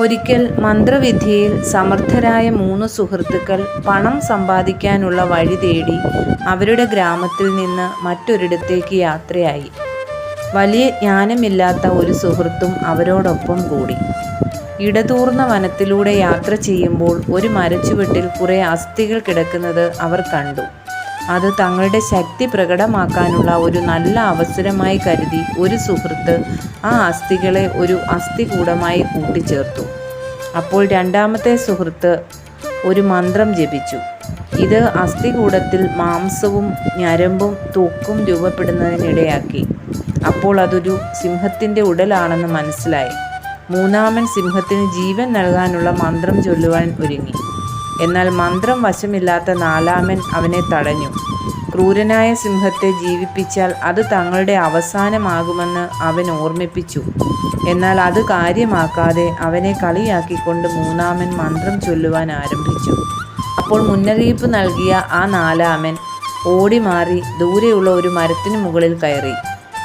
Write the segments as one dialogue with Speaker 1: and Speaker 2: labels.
Speaker 1: ഒരിക്കൽ മന്ത്രവിദ്യയിൽ സമർത്ഥരായ മൂന്ന് സുഹൃത്തുക്കൾ പണം സമ്പാദിക്കാനുള്ള വഴി തേടി അവരുടെ ഗ്രാമത്തിൽ നിന്ന് മറ്റൊരിടത്തേക്ക് യാത്രയായി. വലിയ ജ്ഞാനമില്ലാത്ത ഒരു സുഹൃത്തും അവരോടൊപ്പം കൂടി. ഇടതൂർന്ന വനത്തിലൂടെ യാത്ര ചെയ്യുമ്പോൾ ഒരു മരച്ചുവട്ടിൽ കുറേ അസ്ഥികൾ കിടക്കുന്നത് അവർ കണ്ടു. അത് തങ്ങളുടെ ശക്തി പ്രകടമാക്കാനുള്ള ഒരു നല്ല അവസരമായി കരുതി ഒരു സുഹൃത്ത് ആ അസ്ഥികളെ ഒരു അസ്ഥികൂടമായി കൂട്ടിച്ചേർത്തു. അപ്പോൾ രണ്ടാമത്തെ സുഹൃത്ത് ഒരു മന്ത്രം ജപിച്ചു. ഇത് അസ്ഥികൂടത്തിൽ മാംസവും ഞരമ്പും തൂക്കും രൂപപ്പെടുന്നതിനിടയാക്കി. അപ്പോൾ അതൊരു സിംഹത്തിന്റെ ഉടലാണെന്ന് മനസ്സിലായി. മൂന്നാമൻ സിംഹത്തിന് ജീവൻ നൽകാനുള്ള മന്ത്രം ചൊല്ലുവാൻ ഒരുങ്ങി. എന്നാൽ മന്ത്രം വശമില്ലാത്ത നാലാമൻ അവനെ തടഞ്ഞു. ക്രൂരനായ സിംഹത്തെ ജീവിപ്പിച്ചാൽ അത് തങ്ങളുടെ അവസാനമാകുമെന്ന് അവൻ ഓർമ്മിപ്പിച്ചു. എന്നാൽ അത് കാര്യമാക്കാതെ അവനെ കളിയാക്കിക്കൊണ്ട് മൂന്നാമൻ മന്ത്രം ചൊല്ലുവാൻ ആരംഭിച്ചു. അപ്പോൾ മുന്നറിയിപ്പ് നൽകിയ ആ നാലാമൻ ഓടി മാറി ദൂരെയുള്ള ഒരു മരത്തിനു മുകളിൽ കയറി.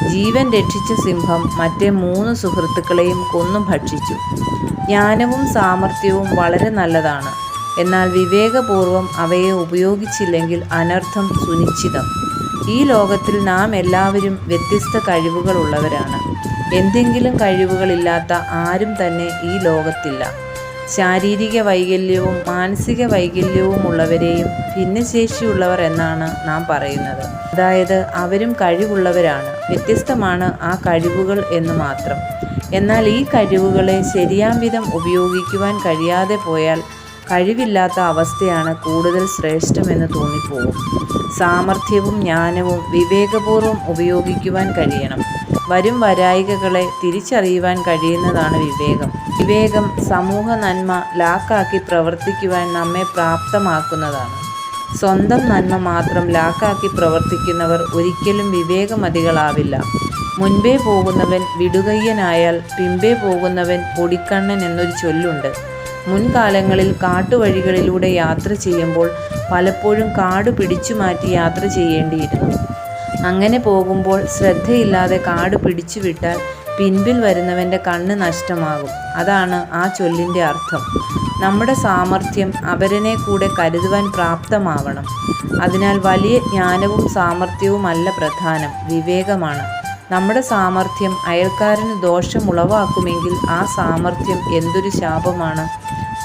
Speaker 1: ജീവൻ രക്ഷിച്ച സിംഹം മറ്റേ മൂന്ന് സുഹൃത്തുക്കളെയും കൊന്നു ഭക്ഷിച്ചു. ജ്ഞാനവും സാമർത്ഥ്യവും വളരെ നല്ലതാണ്. എന്നാൽ വിവേകപൂർവം അവയെ ഉപയോഗിച്ചില്ലെങ്കിൽ അനർത്ഥം സുനിശ്ചിതം. ഈ ലോകത്തിൽ നാം എല്ലാവരും വ്യത്യസ്ത കഴിവുകളുള്ളവരാണ്. എന്തെങ്കിലും കഴിവുകളില്ലാത്ത ആരും തന്നെ ഈ ലോകത്തില്ല. ശാരീരിക വൈകല്യവും മാനസിക വൈകല്യവും ഉള്ളവരെയും ഭിന്നശേഷിയുള്ളവർ എന്നാണ് നാം പറയുന്നത്. അതായത് അവരും കഴിവുള്ളവരാണ്. വ്യത്യസ്തമാണ് ആ കഴിവുകൾ എന്ന് മാത്രം. എന്നാൽ ഈ കഴിവുകളെ ശരിയാംവിധം ഉപയോഗിക്കുവാൻ കഴിയാതെ പോയാൽ കഴിവില്ലാത്ത അവസ്ഥയാണ് കൂടുതൽ ശ്രേഷ്ഠമെന്ന് തോന്നിപ്പോകും. സാമർഥ്യവും ജ്ഞാനവും വിവേകപൂർവം ഉപയോഗിക്കുവാൻ കഴിയണം. വരും വരായികകളെ തിരിച്ചറിയുവാൻ കഴിയുന്നതാണ് വിവേകം. വിവേകം സമൂഹ നന്മ ലാക്കാക്കി പ്രവർത്തിക്കുവാൻ നമ്മെ പ്രാപ്തമാക്കുന്നതാണ്. സ്വന്തം നന്മ മാത്രം ലാക്കാക്കി പ്രവർത്തിക്കുന്നവർ ഒരിക്കലും വിവേകമതികളാവില്ല. മുൻപേ പോകുന്നവൻ വിടുകയ്യനായാൽ പിമ്പേ പോകുന്നവൻ പൊടിക്കണ്ണൻ എന്നൊരു ചൊല്ലുണ്ട്. മുൻകാലങ്ങളിൽ കാട്ടുവഴികളിലൂടെ യാത്ര ചെയ്യുമ്പോൾ പലപ്പോഴും കാട് പിടിച്ചു മാറ്റി യാത്ര ചെയ്യേണ്ടിയിരുന്നു. അങ്ങനെ പോകുമ്പോൾ ശ്രദ്ധയില്ലാതെ കാട് പിടിച്ചു വിട്ടാൽ പിൻപിൽ വരുന്നവന്റെ കണ്ണ് നഷ്ടമാകും. അതാണ് ആ ചൊല്ലിന്റെ അർത്ഥം. നമ്മുടെ സാമർഥ്യം അപരനെ കൂടെ കരുതുവാൻ പ്രാപ്തമാവണം. അതിനാൽ വലിയ ജ്ഞാനവും സാമർഥ്യവുമല്ല പ്രധാനം, വിവേകമാണ്. നമ്മുടെ സാമർഥ്യം അയൽക്കാരന് ദോഷമുളവാക്കുമെങ്കിൽ ആ സാമർഥ്യം എന്തൊരു ശാപമാണ്.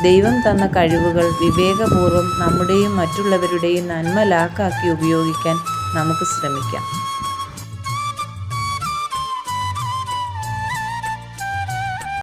Speaker 1: ദൈവം തന്ന കഴിവുകൾ വിവേകപൂർവം നമ്മുടെയും മറ്റുള്ളവരുടെയും നന്മ ലാക്കാക്കി ഉപയോഗിക്കാൻ നമുക്ക് ശ്രമിക്കാം.